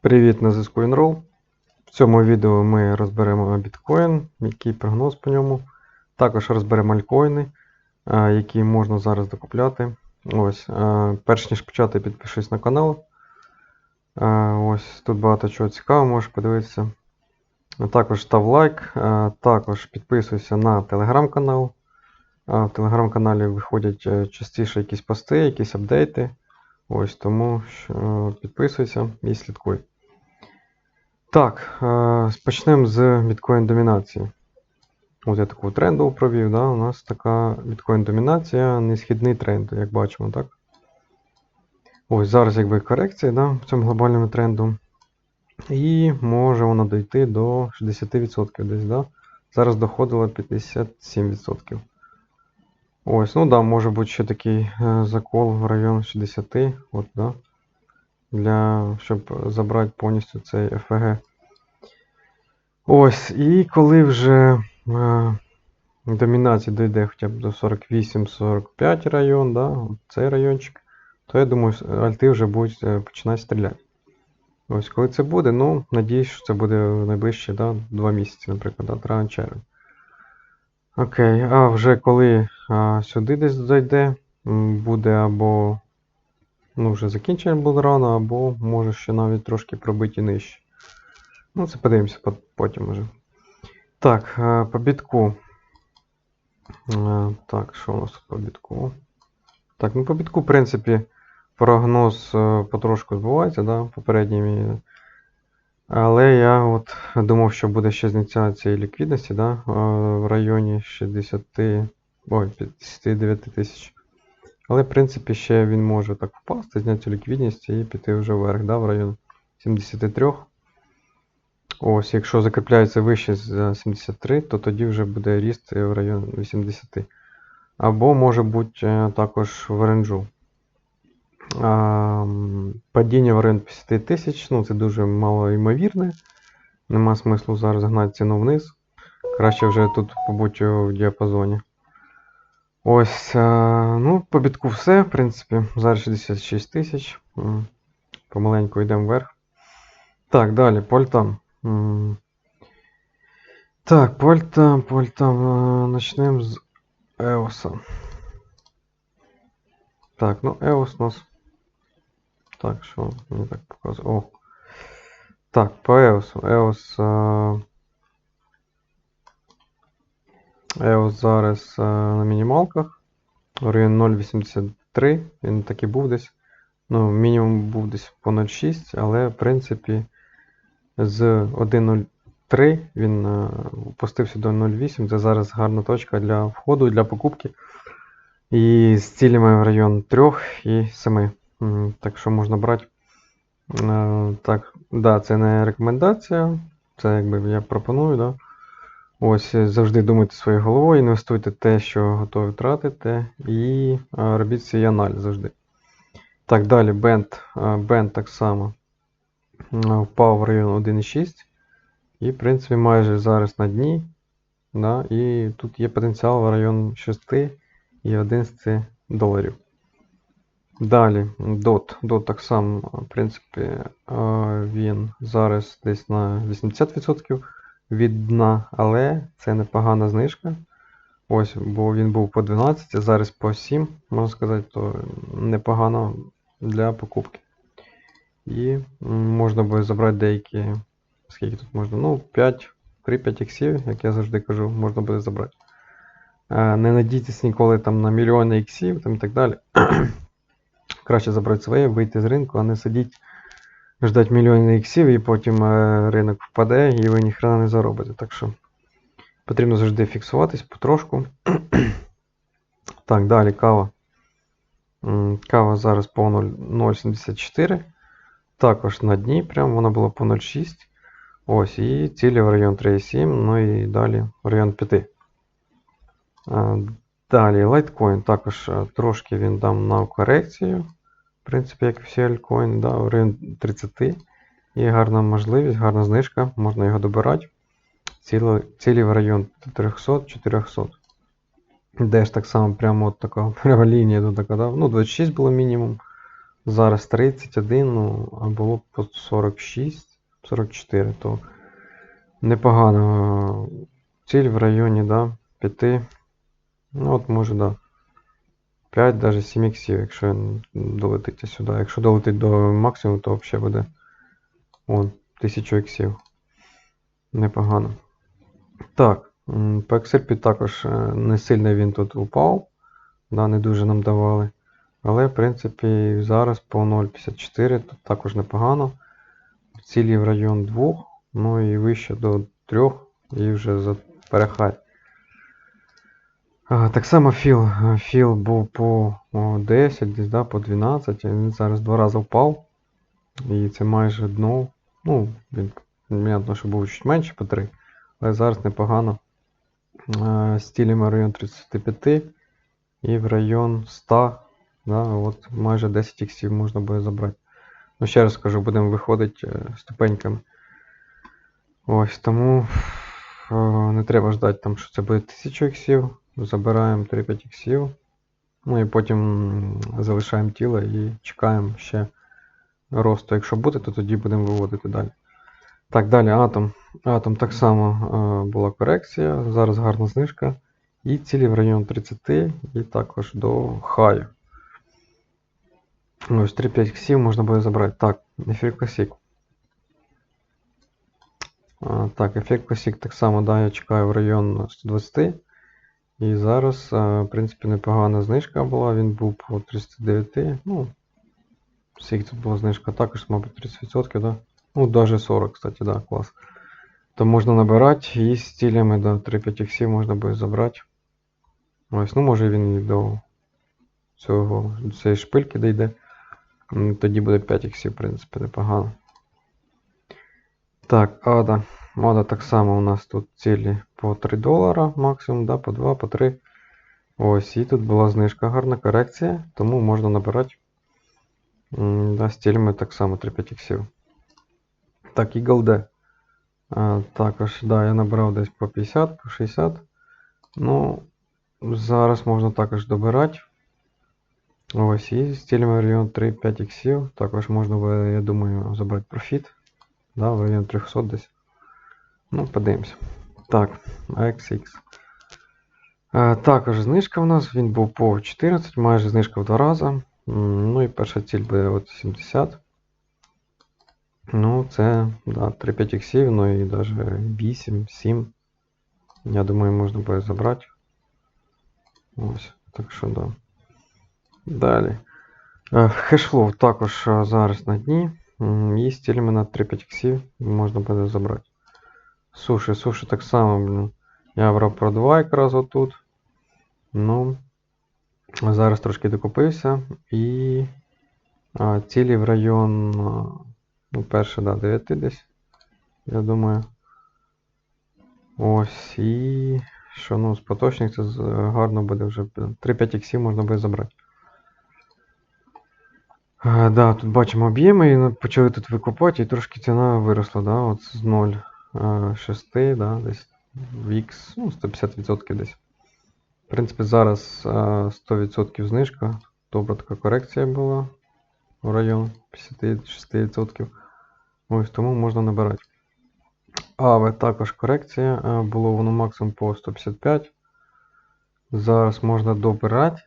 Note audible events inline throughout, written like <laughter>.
Привіт на зв'язку Enroll. В цьому відео ми розберемо біткоін, який прогноз по ньому. Також розберемо альткоїни, а, які можна зараз докупляти. Ось, перш ніж почати, підпишись на канал. Ось тут багато чого цікавого, можеш подивитися. Також став лайк, також підписуйся на телеграм-канал. В телеграм-каналі виходять е, частіше якісь пости, якісь апдейти. Ось тому що, підписуйся і слідкуй. Так, е, почнемо з біткоін домінації. От я таку тренду провів, да? у нас така біткоін домінація, несхідний тренд, як бачимо, так? Ось зараз якби корекція да, в цьому глобальному тренду. І може вона дойти до 60% десь, да? Зараз доходило 57%. Ось, ну да, може бути ще такий е, закол в район 60, от, да, для, щоб забрати повністю цей ФГ. Ось, і коли вже е, домінація дійде хоча б до 48-45 район, да, цей райончик, то я думаю, альти вже будуть е, починати стріляти. Ось, коли це буде, ну, надіюсь, що це буде найближчі да, 2 місяці, наприклад, да, травень червень. Окей, а вже коли а, сюди десь зайде, буде або ну, вже закінчення буде рано, або може ще навіть трошки пробиті нижче. Ну, це подивимося потім уже. Так, а, по бітку. Так, що у нас по бітку? Так, ну по бітку, в принципі, прогноз е, потрошку збувається, да, попередній. Але я от думав, що буде ще зняття цієї ліквідності, да, е, в районі 60, ой, 59 тисяч. Але, в принципі, ще він може так впасти, зняти ліквідність і піти вже вверх, да, в район 73. Ось, якщо закріпляється вище за 73, то тоді вже буде ріст в район 80. Або може бути е, також в ренджу. А, Падіння в район 50 тисяч, ну це дуже мало ймовірне. Нема смислу зараз гнати ціну вниз. Краще вже тут побути в діапазоні. Ось, а, ну, по бітку все, в принципі. Зараз 66 тисяч. Помаленьку йдемо вверх. Так, далі, по альтам. Так, по альтам, по альтам. а, Начнемо з Еоса. Так, ну Еос у нас. Так, що мені так показує. О. Так, по EOS. EOS, а, EOS зараз а, на мінімалках. Район 0.83. Він так і був десь. Ну, мінімум був десь по 0.6, але в принципі з 1.03 він а, опустився до 0.8. Це зараз гарна точка для входу, для покупки. І з цілями в район 3 і 7. Так що можна брати. Е, Так, да, це не рекомендація. Це якби я пропоную, да. Ось е, завжди думайте своєю головою, інвестуйте те, що готові втратити, і е, робіть свій аналіз завжди. Так, далі бенд. Бенд так само впав в район 1,6. І, в принципі, майже зараз на дні. Да, і тут є потенціал в район 6 і 11 доларів. Далі, DOT. DOT так само, в принципі, е, він зараз десь на 80% від дна, але це непогана знижка. Ось, бо він був по 12, а зараз по 7, можна сказати, то непогано для покупки. І можна буде забрати деякі, скільки тут можна, ну, 5, 3-5 іксів, як я завжди кажу, можна буде забрати. Е, Не надійтесь ніколи там на мільйони іксів там і так далі. <clears throat> Краще забрати своє, вийти з ринку, а не сидіть, ждати мільйони іксів, і потім е, ринок впаде, і ви ніхрена не заробите. Так що потрібно завжди фіксуватись потрошку. <clears throat> так, далі кава. Кава зараз по 0,74. Також на дні, прям вона була по 0,6. Ось, і цілі в район 3,7, ну і далі в район 5. Далі, лайткоін також е, трошки він дам на корекцію. Принципі, як всі альткоїни, да, в район 30. Є гарна можливість, гарна знижка, можна його добирати. Цілі, цілі в район 300-400. Де ж так само прямо от така <laughs> пряма лінія тут така, да? Ну, 26 було мінімум. Зараз 31, ну, а було по 46, 44, то непогано. Ціль в районі, да, 5. Ну от може, да. 5, навіть 7 іксів, якщо долетить сюди. Якщо долетить до максимуму, то взагалі буде. Вон, 1000 іксів. Непогано. Так, по XRP також е, не сильно він тут упав. Да, не дуже нам давали. Але, в принципі, зараз по 0,54 тут також непогано. Цілі в район 2, ну і вище до 3, і вже за перехай. Так само філ. е, Філ був по 10, десь да, по 12, він зараз два рази впав. І це майже дно. Ну, він, понятно, що був чуть менше по 3, але зараз непогано. Е, Стілімо район 35 і в район 100. Да, от майже 10 іксів можна буде забрати. Ну, ще раз скажу, будемо виходити е, ступеньками. Ось, тому не треба ждати, там, що це буде 1000 іксів. Забираємо 3-5 іксів. Ну і потім залишаємо тіло і чекаємо ще росту. Якщо буде, то тоді будемо виводити далі. Так, далі атом. Атом так само е, була корекція. Зараз гарна знижка. І цілі в район 30, і також до хаю. Ось 3-5 іксів можна буде забрати. Так, ефект Classic. Так, ефект Classic так само, да, я чекаю в район 120. І зараз, в принципі, непогана знижка була. Він був по 39. Ну, скільки тут була знижка? Також, мабуть, 30%, да? Ну, даже 40, кстати, да, клас. То можна набирати і з цілями, да, 3-5 іксів можна буде забрати. Ось, ну може він і до цього, до цієї шпильки дійде. Тоді буде 5 іксів, в принципі, непогано. Так, ада. Ада так само у нас тут цілі по 3 долара максимум, да, по 2, по 3. Ось, і тут була знижка, гарна корекція, тому можна набирати. Да, з цілями так само 3-5 іксів. Так, і голде. Також, да, я набрав десь по 50, по 60. Ну, зараз можна також добирати. Ось, і з цілими в район 3-5 іксів. Також можна, я думаю, забрати профіт. Да, в район 300 десь. Ну, подивимося. Так, XX. Е, також знижка в нас, він був по 14, майже знижка в два рази. М, Ну і перша ціль буде от 70. Ну, це да, 3-5 іксів, ну і навіть 8-7. Я думаю, можна буде забрати. Ось, так що да. Далі. Е, Хешфлоу також е, зараз на дні. М, І стілями на 3-5 іксів можна буде забрати. Суші, суші так само, блін. Я брав про 2 якраз отут. Ну, зараз трошки докупився. І а, цілі в район. Ну, перше, да, 9 десь. Я думаю. Ось. І. Що, ну, з поточних це гарно буде вже. 3-5 іксів можна буде забрати. А, да, тут бачимо об'єми і почали тут викупати, і трошки ціна виросла, да, от з 0,6, да, десь в X, ну, 150% десь. В принципі, зараз 100% знижка. Добра така корекція була в район 56%. Ось тому можна набирати. Але також корекція. Було воно максимум по 155. Зараз можна добирати.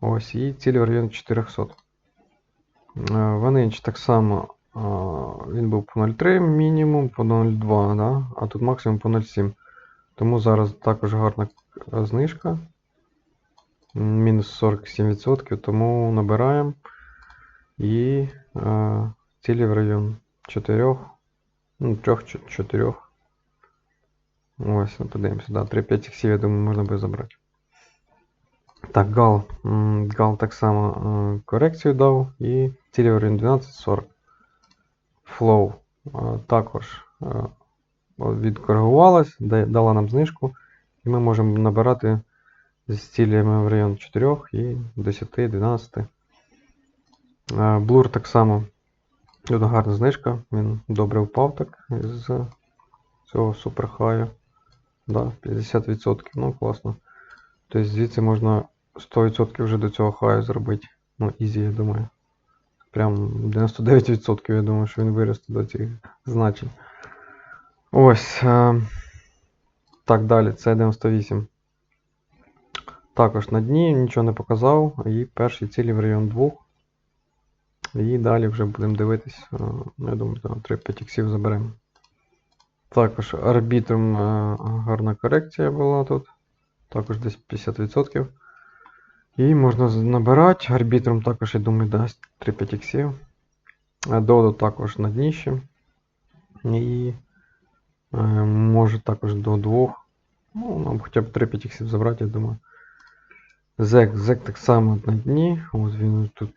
Ось і ціль в районі 400. Е, Ванич так само. Він був по 0,3 мінімум, по 0,2, да? а тут максимум по 0,7. Тому зараз також гарна знижка. М, Мінус 47%, тому набираємо. І е, цілі в район 4. Ну, 3-4. Ось, ну, подивимося. Да, 3-5 іксів, я думаю, можна буде забрати. Так, гал. Гал так само е, корекцію дав і цілі в район 12-40. Flow е, також е, відкоригувалась, дала нам знижку, і ми можемо набирати з цілями в район 4 і 10-12. Блур так само. Тут гарна знижка, він добре впав так з цього суперхаю. Да, 50%. Ну, класно. Тобто звідси можна 100% вже до цього хаю зробити. Ну, ізі, я думаю. Прям 99%, я думаю, що він виросте до цих значень. Ось. Е, так, далі, це 98. Також на дні нічого не показав. І перші цілі в район 2. І далі вже будемо дивитись. е, Я думаю, там 3-5 іксів заберемо. Також арбітром е, гарна корекція була тут. Також десь 50%. І можна набирати. Арбітром також, я думаю, дасть 3-5 іксів. Додо також на дніще. І е, може також до 2. Ну, нам хоча б 3-5 іксів забрати, я думаю. Зек, зек так само на дні. От він тут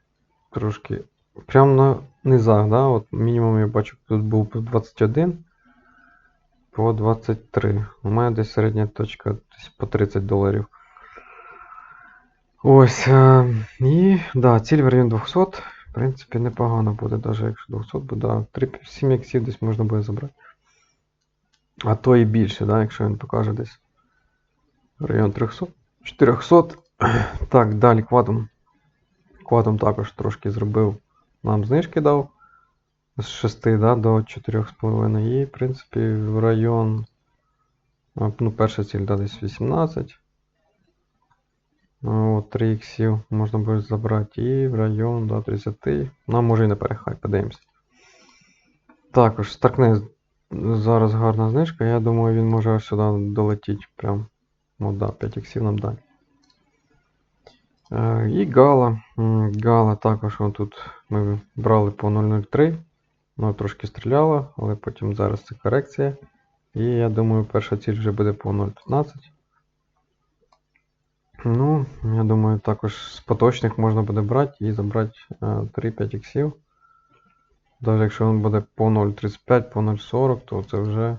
трошки. Прямо на низах, да? От мінімум я бачу, тут був по 21 по 23. У мене десь середня точка десь по 30 доларів. Ось. Е, і да, ціль в район 200. В принципі, непогано буде, навіть якщо 200 буде. да, 7 іксів десь можна буде забрати. А то і більше, да, якщо він покаже десь. Район 300. 400. <clears throat> Так, далі квадом. Квадом також трошки зробив. Нам знижки дав з 6 да, до 4,5. І, в принципі, в район. Ну, перша ціль да, десь 18. От, 3 іксів можна буде забрати. І в район да, 30. Нам може і не перехай, подивимося. Також стартне зараз гарна знижка. Я думаю, він може сюди долетіти. Прям. Ну да, 5 іксів нам дай. Е, І Гала. Гала також он тут ми брали по 0.03. Ну, трошки стріляло, але потім зараз це корекція. І я думаю, перша ціль вже буде по 0.15. Ну, я думаю, також з поточних можна буде брати і забрати е, 3-5 іксів. Навіть якщо він буде по 0.35, по 0.40, то це вже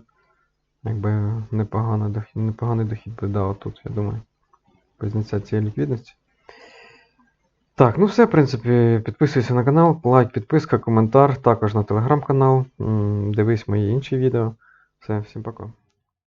якби непоганий дохід, непоганий дохід буде да, отут, я думаю. Без цієї ліквідності. Так, ну все, в принципі, підписуйся на канал, лайк, підписка, коментар, також на телеграм-канал. Дивись мої інші відео. Все, всім пока.